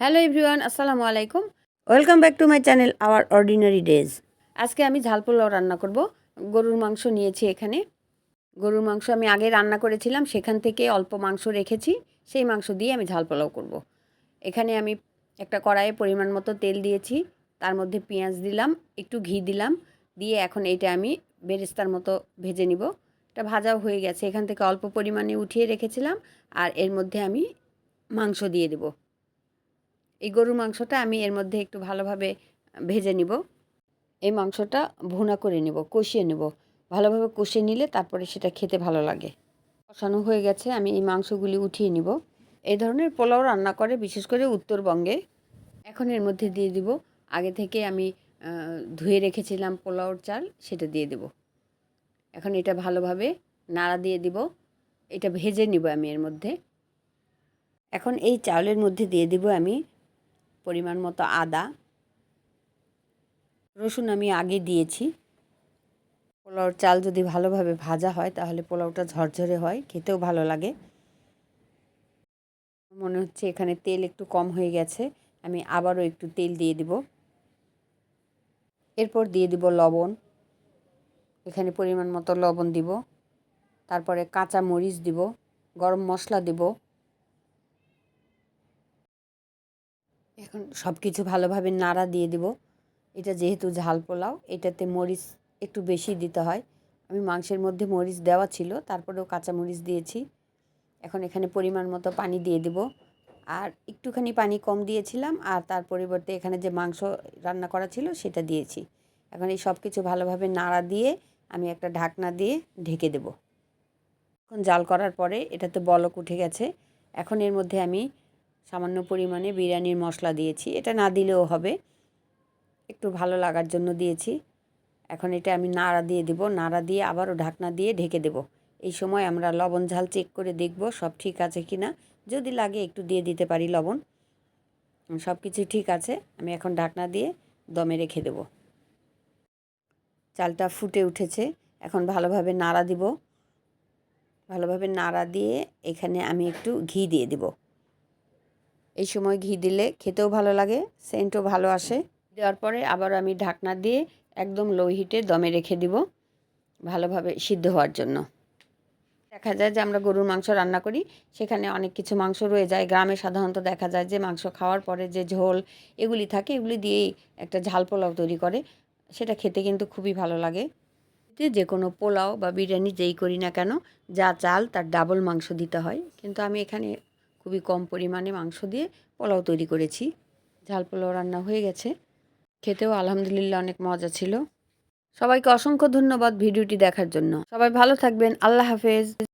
Hello everyone আসসালামু আলাইকুম। Welcome back to my channel our ordinary days আজকে আমি ঝাল পোলাও রান্না করব। গরুর মাংস নিয়েছি এখানে। গরুর মাংস আমি আগে রান্না করেছিলাম, সেখান থেকে অল্প মাংস রেখেছি। সেই মাংস দিয়ে আমি ঝাল পোলাও করব। এখানে আমি একটা কড়াইয়ে পরিমাণ মতো তেল দিয়েছি। তার মধ্যে পেঁয়াজ দিলাম, একটু ঘি দিলাম। দিয়ে এখন এইটা আমি বেরেস্তার মতো ভেজে নিব। এটা ভাজাও হয়ে গেছে। এখান থেকে অল্প পরিমাণে উঠিয়ে রেখেছিলাম। আর এর মধ্যে আমি মাংস দিয়ে দেবো। এই গরুর মাংসটা আমি এর মধ্যে একটু ভালোভাবে ভেজে নিব। এই মাংসটা ভুনা করে নেব, কষিয়ে নেব। ভালোভাবে কষিয়ে নিলে তারপরে সেটা খেতে ভালো লাগে। কষানো হয়ে গেছে, আমি এই মাংসগুলি উঠিয়ে নিব। এই ধরনের পোলাও রান্না করে, বিশেষ করে উত্তরবঙ্গে। এখন এর মধ্যে দিয়ে দিব। আগে থেকে আমি ধুয়ে রেখেছিলাম পোলাওর চাল, সেটা দিয়ে দেব। এখন এটা ভালোভাবে নাড়া দিয়ে দিব। এটা ভেজে নিব আমি এর মধ্যে। এখন এই চাউলের মধ্যে দিয়ে দিব আমি পরিমাণ মতো আদা। রসুন আমি আগে দিয়েছি। পোলাওর চাল যদি ভালোভাবে ভাজা হয়, তাহলে পোলাওটা ঝরঝরে হয়, খেতেও ভালো লাগে। মনে হচ্ছে এখানে তেল একটু কম হয়ে গেছে, আমি আবারও একটু তেল দিয়ে দিব। এরপর দিয়ে দিব লবণ। এখানে পরিমাণ মতো লবণ দিব। তারপরে কাঁচা মরিচ দিব, গরম মশলা দিব। এখন সব কিছু ভালোভাবে নাড়া দিয়ে দিব। এটা যেহেতু ঝাল পোলাও, এটাতে মরিচ একটু বেশি দিতে হয়। আমি মাংসের মধ্যে মরিচ দেওয়া ছিল, তারপরেও কাঁচা মরিচ দিয়েছি। এখন এখানে পরিমাণ মতো পানি দিয়ে দিব। আর একটুখানি পানি কম দিয়েছিলাম, আর তার পরিবর্তে এখানে যে মাংস রান্না করা ছিল সেটা দিয়েছি। এখন এই সব কিছু ভালোভাবে নাড়া দিয়ে আমি একটা ঢাকনা দিয়ে ঢেকে দেব। এখন জাল করার পরে এটাতে বলক উঠে গেছে। এখন এর মধ্যে আমি সামান্য পরিমাণে বিরিয়ানির মশলা দিয়েছি। এটা না দিলেও হবে। একটু ভালো লাগার জন্য দিয়েছি। এখন এটা আমি নাড়া দিয়ে দেব। নাড়া দিয়ে আবারও ঢাকনা দিয়ে ঢেকে দেব। এই সময় আমরা লবণ ঝাল চেক করে দেখব সব ঠিক আছে কি না যদি লাগে একটু দিয়ে দিতে পারি লবণ। সব কিছু ঠিক আছে। আমি এখন ঢাকনা দিয়ে দমে রেখে দেব। চালটা ফুটে উঠেছে। এখন ভালোভাবে নাড়া দিব। ভালোভাবে নাড়া দিয়ে এখানে আমি একটু ঘি দিয়ে দেবো। এই সময় ঘি দিলে খেতেও ভালো লাগে, সেন্টও ভালো আসে। দেওয়ার পরে আবার আমি ঢাকনা দিয়ে একদম লো হিটে দমে রেখে দিব, ভালোভাবে সিদ্ধ হওয়ার জন্য। দেখা যায় যে আমরা গরুর মাংস রান্না করি, সেখানে অনেক কিছু মাংস রয়ে যায়। গ্রামে সাধারণত দেখা যায় যে মাংস খাওয়ার পরে যে ঝোল এগুলি থাকে, এগুলি দিয়েই একটা ঝাল পোলাও তৈরি করে, সেটা খেতে কিন্তু খুবই ভালো লাগে। যে কোনো পোলাও বা বিরিয়ানি যেই করি না কেন, যা চাল তার ডাবল মাংস দিতে হয়। কিন্তু আমি এখানে খুবই কম পরিমাণে মাংস দিয়ে পোলাও তৈরি করেছি। ঝাল পোলাও রান্না হয়ে গেছে। খেতেও আলহামদুলিল্লাহ অনেক মজা ছিল। সবাইকে অসংখ্য ধন্যবাদ ভিডিওটি দেখার জন্য। সবাই ভালো থাকবেন। আল্লাহ হাফেজ।